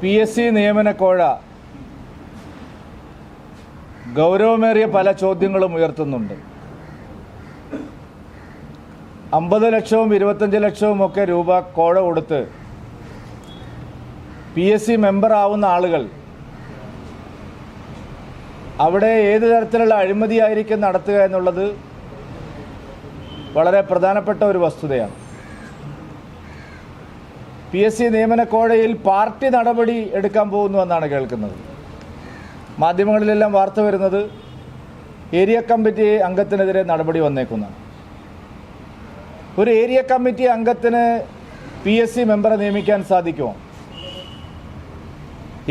P S C നിയമന കോഴ ഗൗരവമേറിയ പല ചോദ്യങ്ങളും ഉയർത്തുന്നുണ്ട്. അമ്പത് ലക്ഷവും ഇരുപത്തഞ്ച് ലക്ഷവും ഒക്കെ രൂപ കോഴ കൊടുത്ത് പി എസ് സി മെമ്പർ ആവുന്ന ആളുകൾ അവിടെ ഏത് തരത്തിലുള്ള അഴിമതിയായിരിക്കും നടത്തുക എന്നുള്ളത് വളരെ പ്രധാനപ്പെട്ട ഒരു വസ്തുതയാണ്. പി എസ് സി നിയമന കോഴയിൽ പാർട്ടി നടപടി എടുക്കാൻ പോകുന്നു എന്നാണ് കേൾക്കുന്നത്. മാധ്യമങ്ങളിലെല്ലാം വാർത്ത വരുന്നത് ഏരിയ കമ്മിറ്റി അംഗത്തിനെതിരെ നടപടി വന്നേക്കുന്നതാണ് ഒരു ഏരിയ കമ്മിറ്റി അംഗത്തിന് പി എസ് സി മെമ്പറെ നിയമിക്കാൻ സാധിക്കുമോ?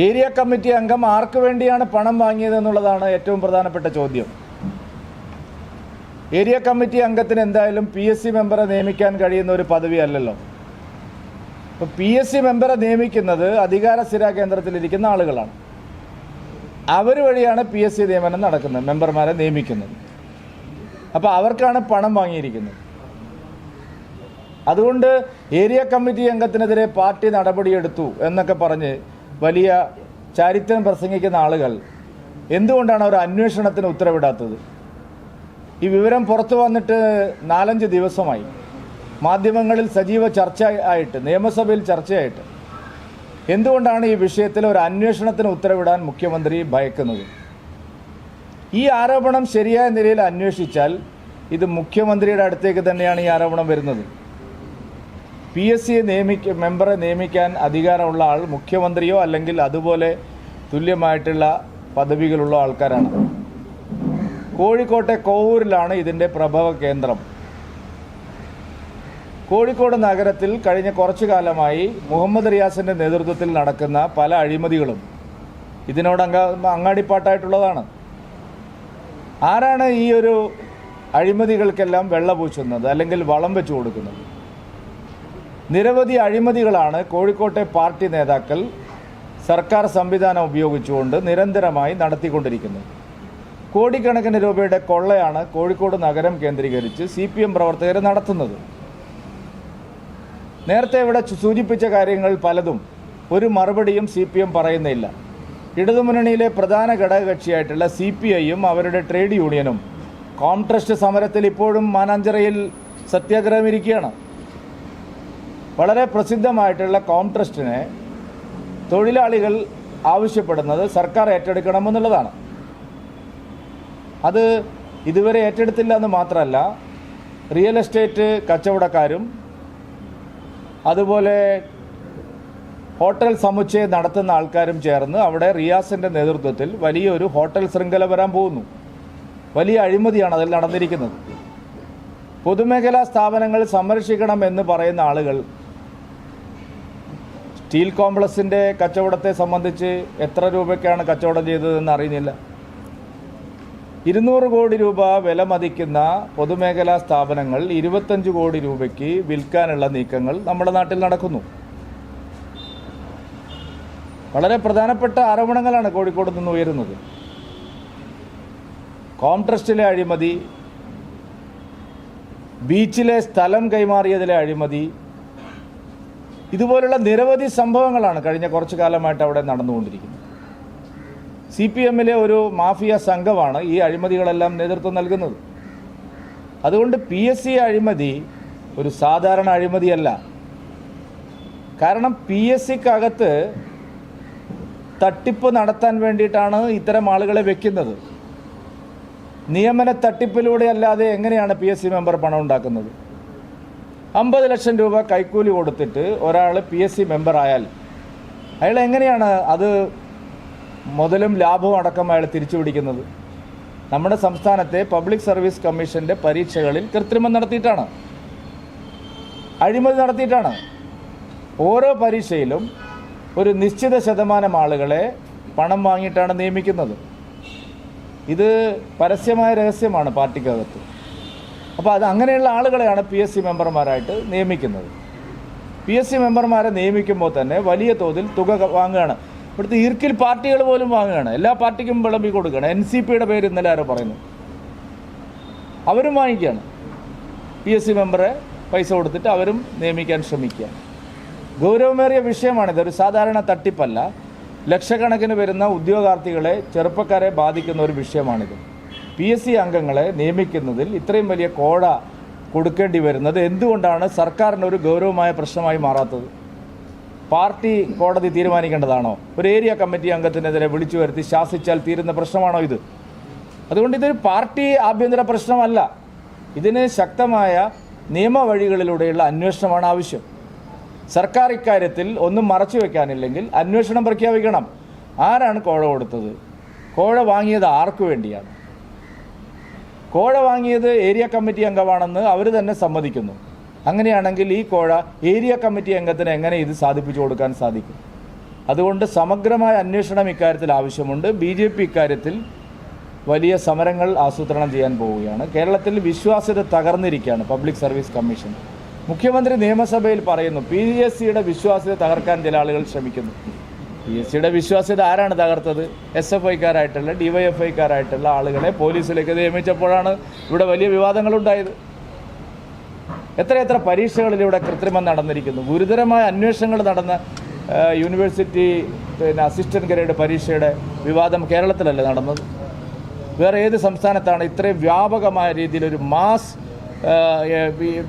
ഏരിയ കമ്മിറ്റി അംഗം ആർക്ക് വേണ്ടിയാണ് പണം വാങ്ങിയത് എന്നുള്ളതാണ് ഏറ്റവും പ്രധാനപ്പെട്ട ചോദ്യം. ഏരിയ കമ്മിറ്റി അംഗത്തിന് എന്തായാലും പി എസ് സി മെമ്പറെ നിയമിക്കാൻ കഴിയുന്ന ഒരു പദവി അല്ലല്ലോ. ഇപ്പോൾ പി എസ് സി മെമ്പറെ നിയമിക്കുന്നത് അധികാര സ്ഥിര കേന്ദ്രത്തിലിരിക്കുന്ന ആളുകളാണ്. അവർ വഴിയാണ് പി എസ് സി നിയമനം നടക്കുന്നത് മെമ്പർമാരെ നിയമിക്കുന്നത്. അപ്പോൾ അവർക്കാണ് പണം വാങ്ങിയിരിക്കുന്നത്. അതുകൊണ്ട് ഏരിയ കമ്മിറ്റി അംഗത്തിനെതിരെ പാർട്ടി നടപടിയെടുത്തു എന്നൊക്കെ പറഞ്ഞ് വലിയ ചാരിത്രം പ്രസംഗിക്കുന്ന ആളുകൾ എന്തുകൊണ്ടാണ് അവർ അന്വേഷണത്തിന് ഉത്തരവിടാത്തത്? ഈ വിവരം പുറത്തു വന്നിട്ട് നാലഞ്ച് ദിവസമായി. മാധ്യമങ്ങളിൽ സജീവ ചർച്ച ആയിട്ട് നിയമസഭയിൽ ചർച്ചയായിട്ട്. എന്തുകൊണ്ടാണ് ഈ വിഷയത്തിൽ ഒരു അന്വേഷണത്തിന് ഉത്തരവിടാൻ മുഖ്യമന്ത്രി ഭയക്കുന്നത്? ഈ ആരോപണം ശരിയായ നിലയിൽ അന്വേഷിച്ചാൽ ഇത് മുഖ്യമന്ത്രിയുടെ അടുത്തേക്ക് തന്നെയാണ് ഈ ആരോപണം വരുന്നത്. പി എസ് സിയെ നിയമിക്ക മെമ്പറെ നിയമിക്കാൻ അധികാരമുള്ള ആൾ മുഖ്യമന്ത്രിയോ അല്ലെങ്കിൽ അതുപോലെ തുല്യമായിട്ടുള്ള പദവികളുള്ള ആൾക്കാരാണ്. കോഴിക്കോട്ടെ കോവൂരിലാണ് ഇതിന്റെ പ്രഭവ കേന്ദ്രം. കോഴിക്കോട് നഗരത്തിൽ കഴിഞ്ഞ കുറച്ചു കാലമായി മുഹമ്മദ് റിയാസിന്റെ നേതൃത്വത്തിൽ നടക്കുന്ന പല അഴിമതികളും ഇതിനോട് അങ്ങ അങ്ങാടിപ്പാട്ടായിട്ടുള്ളതാണ്. ആരാണ് ഈ ഒരു അഴിമതികൾക്കെല്ലാം വെള്ളപൂശുന്നത് അല്ലെങ്കിൽ വളം വെച്ചു കൊടുക്കുന്നത്? നിരവധി അഴിമതികളാണ് കോഴിക്കോട്ടെ പാർട്ടി നേതാക്കൾ സർക്കാർ സംവിധാനം ഉപയോഗിച്ചുകൊണ്ട് നിരന്തരമായി നടത്തിക്കൊണ്ടിരിക്കുന്നത്. കോടിക്കണക്കിന് രൂപയുടെ കൊള്ളയാണ് കോഴിക്കോട് നഗരം കേന്ദ്രീകരിച്ച് സി പി എം പ്രവർത്തകർ നടത്തുന്നത്. നേരത്തെ ഇവിടെ സൂചിപ്പിച്ച കാര്യങ്ങൾ പലതും ഒരു മറുപടിയും സി പി എം പറയുന്നില്ല. ഇടതുമുന്നണിയിലെ പ്രധാന ഘടകകക്ഷിയായിട്ടുള്ള സി പി ഐയും അവരുടെ ട്രേഡ് യൂണിയനും കോൺട്രസ്റ്റ് സമരത്തിൽ ഇപ്പോഴും മാനാഞ്ചിറയിൽ സത്യാഗ്രഹം ഇരിക്കുകയാണ് വളരെ പ്രസിദ്ധമായിട്ടുള്ള കോൺട്രസ്റ്റിനെ തൊഴിലാളികൾ ആവശ്യപ്പെടുന്നത് സർക്കാർ ഏറ്റെടുക്കണമെന്നുള്ളതാണ്. അത് ഇതുവരെ ഏറ്റെടുത്തില്ല എന്ന് മാത്രമല്ല റിയൽ എസ്റ്റേറ്റ് കച്ചവടക്കാരും അതുപോലെ ഹോട്ടൽ സമുച്ചയം നടത്തുന്ന ആൾക്കാരും ചേർന്ന് അവിടെ റിയാസിന്റെ നേതൃത്വത്തിൽ വലിയൊരു ഹോട്ടൽ ശൃംഖല വരാൻ പോകുന്നു. വലിയ അഴിമതിയാണ് അതിൽ നടന്നിരിക്കുന്നത്. പൊതുമേഖലാ സ്ഥാപനങ്ങൾ സംരക്ഷിക്കണം എന്ന് പറയുന്ന ആളുകൾ സ്റ്റീൽ കോംപ്ലക്സിന്റെ കച്ചവടത്തെ സംബന്ധിച്ച് എത്ര രൂപയ്ക്കാണ് കച്ചവടം ചെയ്തതെന്ന് അറിയുന്നില്ല. ഇരുന്നൂറ് കോടി രൂപ വില മതിക്കുന്ന പൊതുമേഖലാ സ്ഥാപനങ്ങൾ ഇരുപത്തഞ്ച് കോടി രൂപയ്ക്ക് വിൽക്കാനുള്ള നീക്കങ്ങൾ നമ്മുടെ നാട്ടിൽ നടക്കുന്നു. വളരെ പ്രധാനപ്പെട്ട ആരോപണങ്ങളാണ് കോഴിക്കോട് നിന്ന് ഉയരുന്നത്. കോംട്രസ്റ്റിലെ അഴിമതി ബീച്ചിലെ സ്ഥലം കൈമാറിയതിലെ അഴിമതി ഇതുപോലുള്ള നിരവധി സംഭവങ്ങളാണ് കഴിഞ്ഞ കുറച്ചു കാലമായിട്ട് അവിടെ നടന്നുകൊണ്ടിരിക്കുന്നത്. സി പി എമ്മിലെ ഒരു മാഫിയ സംഘമാണ് ഈ അഴിമതികളെല്ലാം നേതൃത്വം നൽകുന്നത്. അതുകൊണ്ട് പി എസ് സി അഴിമതി ഒരു സാധാരണ അഴിമതിയല്ല. കാരണം പി എസ് സിക്കകത്ത് തട്ടിപ്പ് നടത്താൻ വേണ്ടിയിട്ടാണ് ഇത്തരം ആളുകളെ വെക്കുന്നത്. നിയമന തട്ടിപ്പിലൂടെ അല്ലാതെ എങ്ങനെയാണ് പി എസ് സി മെമ്പർ പണം ഉണ്ടാക്കുന്നത്? അമ്പത് ലക്ഷം രൂപ കൈക്കൂലി കൊടുത്തിട്ട് ഒരാൾ പി എസ് സി മെമ്പറായാൽ അയാൾ എങ്ങനെയാണ് അത് മുതലും ലാഭവും അടക്കം അയാൾ തിരിച്ചു പിടിക്കുന്നത് നമ്മുടെ സംസ്ഥാനത്തെ പബ്ലിക് സർവീസ് കമ്മീഷന്റെ പരീക്ഷകളിൽ കൃത്രിമം നടത്തിയിട്ടാണ്. അഴിമതി നടത്തിയിട്ടാണ്. ഓരോ പരീക്ഷയിലും ഒരു നിശ്ചിത ശതമാനം ആളുകളെ പണം വാങ്ങിയിട്ടാണ് നിയമിക്കുന്നത്. ഇത് പരസ്യമായ രഹസ്യമാണ് പാർട്ടിക്കകത്ത്. അപ്പോൾ അത് അങ്ങനെയുള്ള ആളുകളെയാണ് പി എസ് സി മെമ്പർമാരായിട്ട് നിയമിക്കുന്നത്. പി എസ് സി മെമ്പർമാരെ നിയമിക്കുമ്പോൾ തന്നെ വലിയ തോതിൽ തുക വാങ്ങുകയാണ്. ഇവിടുത്തെ ഈർക്കിൽ പാർട്ടികൾ പോലും വാങ്ങുകയാണ്. എല്ലാ പാർട്ടിക്കും വിളമ്പി കൊടുക്കുകയാണ്. എൻ സി പിയുടെ പേര് ഇന്നലെ ആരോ പറയുന്നു. അവരും വാങ്ങിക്കുകയാണ്. പി എസ് സി മെമ്പറെ പൈസ കൊടുത്തിട്ട് അവരും നിയമിക്കാൻ ശ്രമിക്കുക ഗൗരവമേറിയ വിഷയമാണിത്. ഒരു സാധാരണ തട്ടിപ്പല്ല. ലക്ഷക്കണക്കിന് വരുന്ന ഉദ്യോഗാർത്ഥികളെ ചെറുപ്പക്കാരെ ബാധിക്കുന്ന ഒരു വിഷയമാണിത്. പി എസ് സി അംഗങ്ങളെ നിയമിക്കുന്നതിൽ ഇത്രയും വലിയ കോഴ കൊടുക്കേണ്ടി വരുന്നത് എന്തുകൊണ്ടാണ് സർക്കാരിന് ഒരു ഗൗരവമായ പ്രശ്നമായി മാറാത്തത്? പാർട്ടി കോടതി തീരുമാനിക്കേണ്ടതാണോ? ഒരു ഏരിയ കമ്മിറ്റി അംഗത്തിനെതിരെ വിളിച്ചു വരുത്തി ശാസിച്ചാൽ തീരുന്ന പ്രശ്നമാണോ ഇത്? അതുകൊണ്ട് ഇതൊരു പാർട്ടി ആഭ്യന്തര പ്രശ്നമല്ല. ഇതിന് ശക്തമായ നിയമവഴികളിലൂടെയുള്ള അന്വേഷണമാണ് ആവശ്യം. സർക്കാർ ഇക്കാര്യത്തിൽ ഒന്നും മറച്ചു വെക്കാനില്ലെങ്കിൽ അന്വേഷണം പ്രഖ്യാപിക്കണം. ആരാണ് കോഴ കൊടുത്തത്? കോഴ വാങ്ങിയത് ആർക്കു വേണ്ടിയാണ്? കോഴ വാങ്ങിയത് ഏരിയ കമ്മിറ്റി അംഗമാണെന്ന് അവർ തന്നെ സമ്മതിക്കുന്നു. അങ്ങനെയാണെങ്കിൽ ഈ കോഴ ഏരിയ കമ്മിറ്റി അംഗത്തിന് എങ്ങനെ ഇത് സാധിപ്പിച്ചു കൊടുക്കാൻ സാധിക്കും? അതുകൊണ്ട് സമഗ്രമായ അന്വേഷണം ഇക്കാര്യത്തിൽ ആവശ്യമുണ്ട്. ബി ജെ പി ഇക്കാര്യത്തിൽ വലിയ സമരങ്ങൾ ആസൂത്രണം ചെയ്യാൻ പോവുകയാണ്. കേരളത്തിൽ വിശ്വാസ്യത തകർന്നിരിക്കുകയാണ് പബ്ലിക് സർവീസ് കമ്മീഷൻ. മുഖ്യമന്ത്രി നിയമസഭയിൽ പറയുന്നു പി എസ് സിയുടെ വിശ്വാസ്യത തകർക്കാൻ ചില ആളുകൾ ശ്രമിക്കുന്നു. പി എസ് സിയുടെ വിശ്വാസ്യത ആരാണ് തകർത്തത്? എസ് എഫ് ഐക്കാരായിട്ടുള്ള ഡി വൈ എഫ് ഐക്കാരായിട്ടുള്ള ആളുകളെ പോലീസിലേക്ക് നിയമിച്ചപ്പോഴാണ് ഇവിടെ വലിയ വിവാദങ്ങളുണ്ടായത്. എത്രയെത്ര പരീക്ഷകളിലൂടെ കൃത്രിമം നടന്നിരിക്കുന്നു. ഗുരുതരമായ അന്വേഷണങ്ങൾ നടന്ന യൂണിവേഴ്സിറ്റി പിന്നെ അസിസ്റ്റന്റ് ഗ്രേഡ് പരീക്ഷയുടെ വിവാദം കേരളത്തിലല്ലേ നടന്നത്? വേറെ ഏത് സംസ്ഥാനത്താണ് ഇത്രയും വ്യാപകമായ രീതിയിൽ ഒരു മാസ്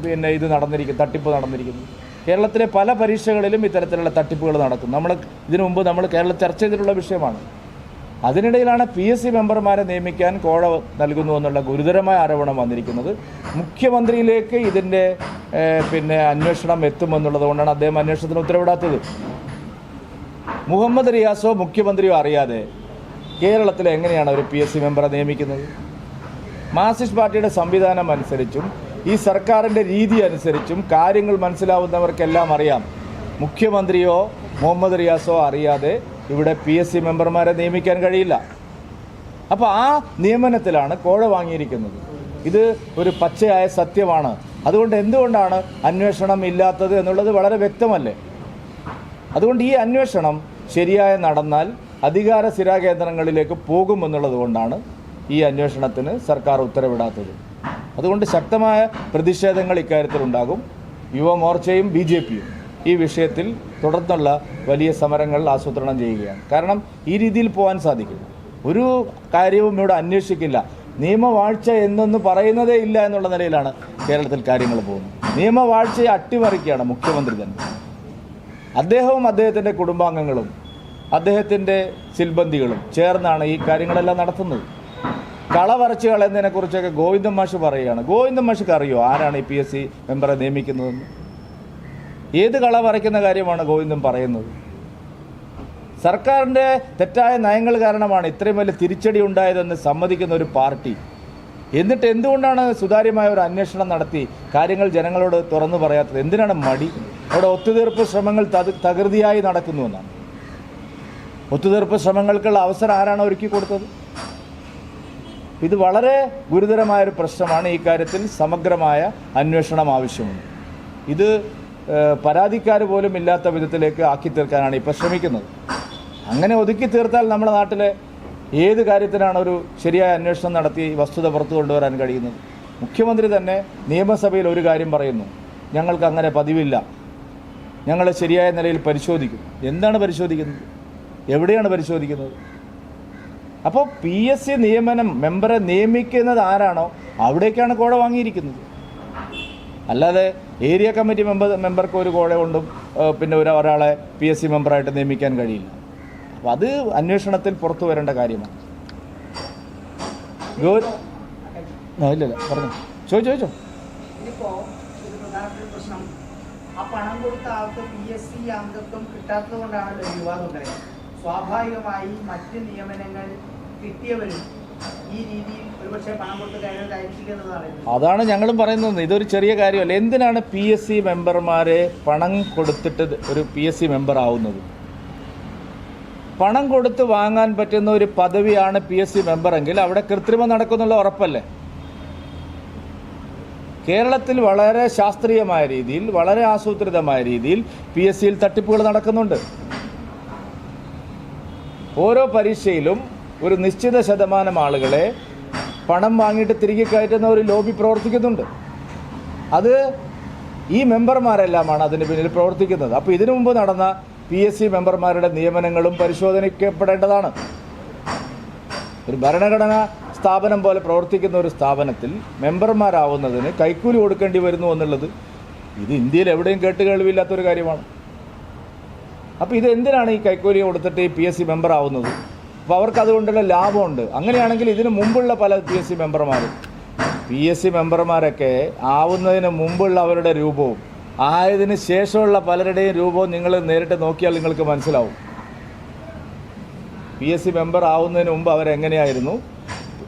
പിന്നെ ഇത് നടന്നിരിക്കുന്നു തട്ടിപ്പ് നടന്നിരിക്കുന്നത് കേരളത്തിലെ പല പരീക്ഷകളിലും ഇത്തരത്തിലുള്ള തട്ടിപ്പുകൾ നടക്കും നമ്മൾ ഇതിനു മുമ്പ് നമ്മൾ കേരളം ചർച്ച ചെയ്തിട്ടുള്ള വിഷയമാണ്. അതിനിടയിലാണ് പി എസ് സി മെമ്പർമാരെ നിയമിക്കാൻ കോഴ നൽകുന്നു എന്നുള്ള ഗുരുതരമായ ആരോപണം വന്നിരിക്കുന്നത്. മുഖ്യമന്ത്രിയിലേക്ക് ഇതിന്റെ പിന്നെ അന്വേഷണം എത്തുമെന്നുള്ളത് കൊണ്ടാണ് അദ്ദേഹം അന്വേഷണത്തിന് ഉത്തരവിടാത്തത്. മുഹമ്മദ് റിയാസോ മുഖ്യമന്ത്രിയോ അറിയാതെ കേരളത്തിൽ എങ്ങനെയാണ് ഒരു പി എസ് സി മെമ്പറെ നിയമിക്കുന്നത്? മാർക്സിസ്റ്റ് പാർട്ടിയുടെ സംവിധാനം അനുസരിച്ചും ഈ സർക്കാരിന്റെ രീതി അനുസരിച്ചും കാര്യങ്ങൾ മനസ്സിലാവുന്നവർക്കെല്ലാം അറിയാം. മുഖ്യമന്ത്രിയോ മുഹമ്മദ് റിയാസോ അറിയാതെ ഇവിടെ പി എസ് സി മെമ്പർമാരെ നിയമിക്കാൻ കഴിയില്ല. അപ്പോൾ ആ നിയമനത്തിലാണ് കോഴ വാങ്ങിയിരിക്കുന്നത്. ഇത് ഒരു പച്ചയായ സത്യമാണ്. അതുകൊണ്ട് എന്തുകൊണ്ടാണ് അന്വേഷണം ഇല്ലാത്തത് എന്നുള്ളത് വളരെ വ്യക്തമല്ലേ? അതുകൊണ്ട് ഈ അന്വേഷണം ശരിയായ നടന്നാൽ അധികാര സ്ഥിരാകേന്ദ്രങ്ങളിലേക്ക് പോകുമെന്നുള്ളത് കൊണ്ടാണ് ഈ അന്വേഷണത്തിന് സർക്കാർ ഉത്തരവിടാത്തത്. അതുകൊണ്ട് ശക്തമായ പ്രതിഷേധങ്ങൾ ഇക്കാര്യത്തിലുണ്ടാകും. യുവമോർച്ചയും ബി ജെ പിയും. ഈ വിഷയത്തിൽ തുടർന്നുള്ള വലിയ സമരങ്ങൾ ആസൂത്രണം ചെയ്യുകയാണ്. കാരണം ഈ രീതിയിൽ പോകാൻ സാധിക്കില്ല. ഒരു കാര്യവും ഇവിടെ അന്വേഷിക്കില്ല. നിയമവാഴ്ച എന്നൊന്ന് പറയുന്നതേ ഇല്ല എന്നുള്ള നിലയിലാണ് കേരളത്തിൽ കാര്യങ്ങൾ പോകുന്നത്. നിയമവാഴ്ചയെ അട്ടിമറിക്കുകയാണ് മുഖ്യമന്ത്രി തന്നെ. അദ്ദേഹവും അദ്ദേഹത്തിന്റെ കുടുംബാംഗങ്ങളും അദ്ദേഹത്തിന്റെ സിൽബന്ധികളും ചേർന്നാണ് ഈ കാര്യങ്ങളെല്ലാം നടത്തുന്നത്. കളവറച്ച് കളയുന്നതിനെക്കുറിച്ചൊക്കെ ഗോവിന്ദൻ മാഷ് പറയുകയാണ്. ഗോവിന്ദൻ മാഷിക്ക് അറിയോ ആരാണ് ഈ പി എസ് സി മെമ്പറെ നിയമിക്കുന്നതെന്ന്? ഏത് കള വരയ്ക്കുന്ന കാര്യമാണ് ഗോവിന്ദൻ പറയുന്നത്? സർക്കാരിന്റെ തെറ്റായ നയങ്ങൾ കാരണമാണ് ഇത്രയും വലിയ തിരിച്ചടി ഉണ്ടായതെന്ന് സമ്മതിക്കുന്ന ഒരു പാർട്ടി. എന്നിട്ട് എന്തുകൊണ്ടാണ് സുതാര്യമായ ഒരു അന്വേഷണം നടത്തി കാര്യങ്ങൾ ജനങ്ങളോട് തുറന്നു പറയാത്തത്? എന്തിനാണ് മടി? അവിടെ ഒത്തുതീർപ്പ് ശ്രമങ്ങൾ തക- തകൃതിയായി നടക്കുന്നുവെന്നാണ് ഒത്തുതീർപ്പ് ശ്രമങ്ങൾക്കുള്ള അവസരം ആരാണ് ഒരുക്കി കൊടുത്തത്? ഇത് വളരെ ഗുരുതരമായൊരു പ്രശ്നമാണ് ഈ കാര്യത്തിൽ സമഗ്രമായ അന്വേഷണം ആവശ്യമുണ്ട്. ഇത് പരാതിക്കാർ പോലും ഇല്ലാത്ത വിധത്തിലേക്ക് ആക്കി തീർക്കാനാണ് ഇപ്പോൾ ശ്രമിക്കുന്നത്. അങ്ങനെ ഒതുക്കി തീർത്താൽ നമ്മുടെ നാട്ടിലെ ഏത് കാര്യത്തിനാണ് ഒരു ശരിയായ അന്വേഷണം നടത്തി വസ്തുത പുറത്തു കൊണ്ടുവരാൻ കഴിയുന്നത്? മുഖ്യമന്ത്രി തന്നെ നിയമസഭയിൽ ഒരു കാര്യം പറയുന്നു. ഞങ്ങൾക്ക് അങ്ങനെ പതിവില്ല. ഞങ്ങൾ ശരിയായ നിലയിൽ പരിശോധിക്കും. എന്താണ് പരിശോധിക്കുന്നത്? എവിടെയാണ് പരിശോധിക്കുന്നത്? അപ്പോൾ പി എസ് സി നിയമനം മെമ്പറെ നിയമിക്കുന്നത് ആരാണോ അവിടേക്കാണ് കോട വാങ്ങിയിരിക്കുന്നത്. അല്ലാതെ ഏരിയ കമ്മിറ്റി മെമ്പർ മെമ്പർക്ക് ഒരു കോഴ കൊണ്ടും പിന്നെ ഒരു ഒരാളെ പി എസ് സി മെമ്പറായിട്ട് നിയമിക്കാൻ കഴിയില്ല. അപ്പം അത് അന്വേഷണത്തിൽ പുറത്തു വരേണ്ട കാര്യമാണ്. ഇല്ലല്ല പറഞ്ഞു. ചോദിച്ചോ ചോദിച്ചോ. പണം കൊടുത്ത ആൾക്ക് പി എസ് സി അംഗത്വം വിവാദം സ്വാഭാവികമായി മറ്റ് നിയമനങ്ങൾ കിട്ടിയവരും ഈ രീതിയിൽ അതാണ് ഞങ്ങളും പറയുന്നത്. ഇതൊരു ചെറിയ കാര്യമല്ല. എന്തിനാണ് പി എസ് സി മെമ്പർമാരെ പണം കൊടുത്തിട്ട് ഒരു പി എസ് സി മെമ്പർ ആവുന്നത്? പണം കൊടുത്ത് വാങ്ങാൻ പറ്റുന്ന ഒരു പദവിയാണ് പി എസ് സി മെമ്പറെങ്കിൽ അവിടെ കൃത്രിമം നടക്കുന്നുള്ള ഉറപ്പല്ലേ? കേരളത്തിൽ വളരെ ശാസ്ത്രീയമായ രീതിയിൽ വളരെ ആസൂത്രിതമായ രീതിയിൽ പി എസ് സിയിൽ തട്ടിപ്പുകൾ നടക്കുന്നുണ്ട്. ഓരോ പരീക്ഷയിലും ഒരു നിശ്ചിത ശതമാനം ആളുകളെ പണം വാങ്ങിയിട്ട് തിരികെ കയറ്റുന്ന ഒരു ലോബി പ്രവർത്തിക്കുന്നുണ്ട്. അത് ഈ മെമ്പർമാരെല്ലാമാണ് അതിന് പിന്നിൽ പ്രവർത്തിക്കുന്നത്. അപ്പോൾ ഇതിനു മുമ്പ് നടന്ന പി എസ് സി മെമ്പർമാരുടെ നിയമനങ്ങളും പരിശോധനയ്ക്കപ്പെടേണ്ടതാണ്. ഒരു ഭരണഘടനാ സ്ഥാപനം പോലെ പ്രവർത്തിക്കുന്ന ഒരു സ്ഥാപനത്തിൽ മെമ്പർമാരാവുന്നതിന് കൈക്കൂലി കൊടുക്കേണ്ടി വരുന്നു എന്നുള്ളത് ഇത് ഇന്ത്യയിൽ എവിടെയും കേട്ട് കേൾവില്ലാത്തൊരു കാര്യമാണ്. അപ്പോൾ ഇത് എന്തിനാണ് ഈ കൈക്കൂലി കൊടുത്തിട്ട് ഈ പി എസ് സി മെമ്പർ ആവുന്നത് അപ്പോൾ അവർക്ക് അതുകൊണ്ടുള്ള ലാഭമുണ്ട്. അങ്ങനെയാണെങ്കിൽ ഇതിന് മുമ്പുള്ള പല പി എസ് സി മെമ്പർമാരും പി എസ് സി മെമ്പർമാരൊക്കെ ആവുന്നതിന് മുമ്പുള്ള അവരുടെ രൂപവും ആയതിന് ശേഷമുള്ള പലരുടെയും രൂപവും നിങ്ങൾ നേരിട്ട് നോക്കിയാൽ നിങ്ങൾക്ക് മനസ്സിലാവും. പി എസ് സി മെമ്പർ ആവുന്നതിന് മുമ്പ് അവരെങ്ങനെയായിരുന്നു?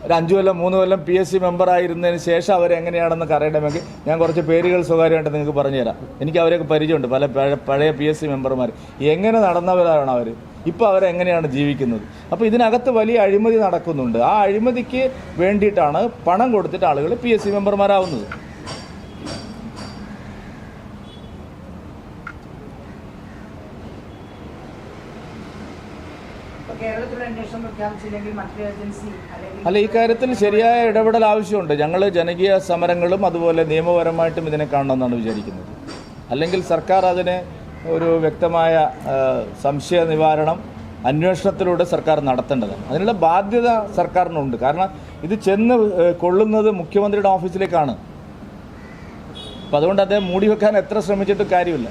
ഒരു അഞ്ച് കൊല്ലം മൂന്ന് കൊല്ലം പി എസ് സി മെമ്പർ ആയിരുന്നതിന് ശേഷം അവരെങ്ങനെയാണെന്ന് അറിയണമെങ്കിൽ ഞാൻ കുറച്ച് പേരുകൾ സ്വകാര്യമായിട്ട് നിങ്ങൾക്ക് പറഞ്ഞുതരാം. എനിക്ക് അവരെയൊക്കെ പരിചയമുണ്ട് പല പഴയ പി എസ് സി മെമ്പർമാർ എങ്ങനെ നടന്നവരാണ് അവർ ഇപ്പോൾ അവരെങ്ങനെയാണ് ജീവിക്കുന്നത്? അപ്പോൾ ഇതിനകത്ത് വലിയ അഴിമതി നടക്കുന്നുണ്ട്. ആ അഴിമതിക്ക് വേണ്ടിയിട്ടാണ് പണം കൊടുത്തിട്ട് ആളുകൾ പി എസ് സി മെമ്പർമാരാവുന്നത്. അല്ല ഈ കാര്യത്തിൽ ശരിയായ ഇടപെടൽ ആവശ്യമുണ്ട്. ഞങ്ങൾ ജനകീയ സമരങ്ങളും അതുപോലെ നിയമപരമായിട്ടും ഇതിനെ കാണണമെന്നാണ് വിചാരിക്കുന്നത്. അല്ലെങ്കിൽ സർക്കാർ അതിന് ഒരു വ്യക്തമായ സംശയ നിവാരണം അന്വേഷണത്തിലൂടെ സർക്കാർ നടത്തേണ്ടതാണ് അതിനുള്ള ബാധ്യത സർക്കാരിനുണ്ട്. കാരണം ഇത് ചെന്ന് കൊള്ളുന്നത് മുഖ്യമന്ത്രിയുടെ ഓഫീസിലേക്കാണ്. അപ്പം അതുകൊണ്ട് അദ്ദേഹം മൂടി വെക്കാൻ എത്ര ശ്രമിച്ചിട്ടും കാര്യമില്ല.